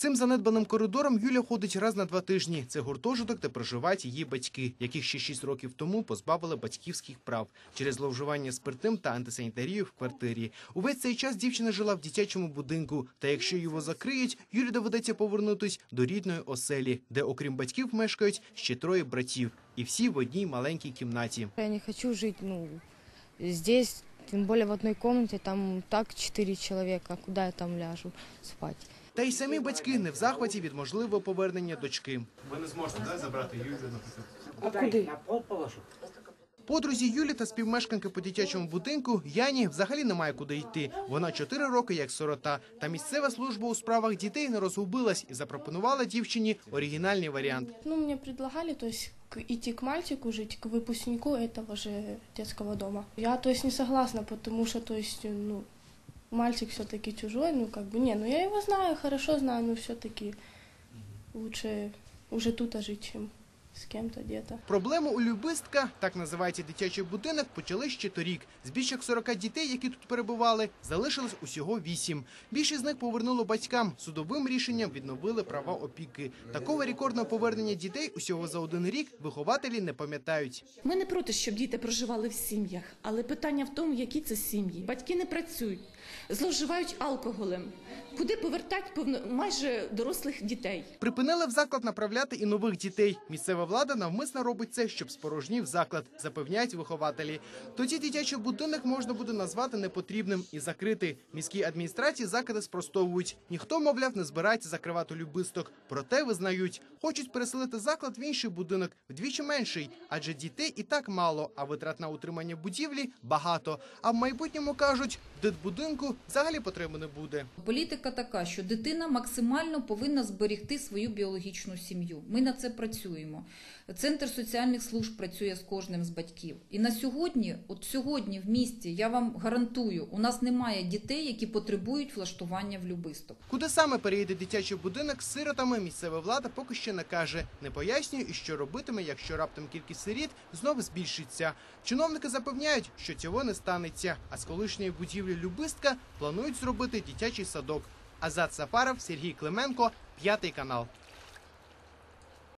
Цим занедбаним коридором Юля ходить раз на два тижні. Це гуртожиток, де проживають її батьки, яких ще шість років тому позбавили батьківських прав через зловживання спиртним та антисанітарією в квартирі. Увесь цей час дівчина жила в дитячому будинку. Та якщо його закриють, Юлі доведеться повернутись до рідної оселі, де, окрім батьків, мешкають ще троє братів, і всі в одній маленькій кімнаті. Я не хочу жить, ну, здесь, тем более в одной комнате, там так четыре человека, куда я там ляжу спать? Та й самі батьки не в захваті від можливого повернення дочки. Ви не зможете да, забрати Юлю, наприклад. А куди? На пол положу. Подрузі Юлі та співмешканки по дитячому будинку Яні взагалі немає куди йти. Вона чотири роки як сирота. Та місцева служба у справах дітей не розгубилась і запропонувала дівчині оригінальний варіант. Ну, мне предлагали, то есть, к- идти к мальчику жить, к выпускнику этого же детского дома. Я, то есть, не согласна, потому что, то есть, ну, мальчик все-таки чужой, ну, как бы, не, ну, я его знаю, хорошо знаю, но все-таки лучше уже тут жить, чем с кем-то где-то. Проблему у Любистка, так називається дитячий будинок, почали ще торік. З більш як 40 дітей, які тут перебували, залишилось усього 8. Більшість з них повернуло батькам. Судовим рішенням відновили права опіки. Такого рекордного повернення дітей усього за один рік вихователі не пам'ятають. Ми не проти, щоб діти проживали в сім'ях, але питання в тому, які це сім'ї. Батьки не працюють, зловживають алкоголем. Куди повертати повно майже дорослих дітей? Припинили в заклад направляти і нових дітей. Місцева влада навмисно робить це, щоб спорожнів заклад, запевняють вихователі. Тоді дитячий будинок можна буде назвати непотрібним і закрити. Міській адміністрації закиди спростовують. Ніхто, мовляв, не збирається закривати любисток. Проте визнають, хочуть переселити заклад в інший будинок вдвічі менший, адже дітей і так мало, а витрат на утримання будівлі багато. А в майбутньому кажуть, дитбудинку взагалі потреби не буде. Політика така, що дитина максимально повинна зберегти свою біологічну сім'ю. Ми на це працюємо. Центр соціальних служб працює з кожним з батьків. І на сьогодні, от сьогодні в місті, я вам гарантую, у нас немає дітей, які потребують влаштування в любисток. Куди саме переїде дитячий будинок з сиротами, місцева влада поки що не каже. Не пояснює і що робитиме, якщо раптом кількість сиріт знову збільшиться. Чиновники запевняють, що цього не станеться. А з колишньої будівлі Любистка планують зробити дитячий садок. Азат Сафаров, Сергій Клименко, п'ятий канал.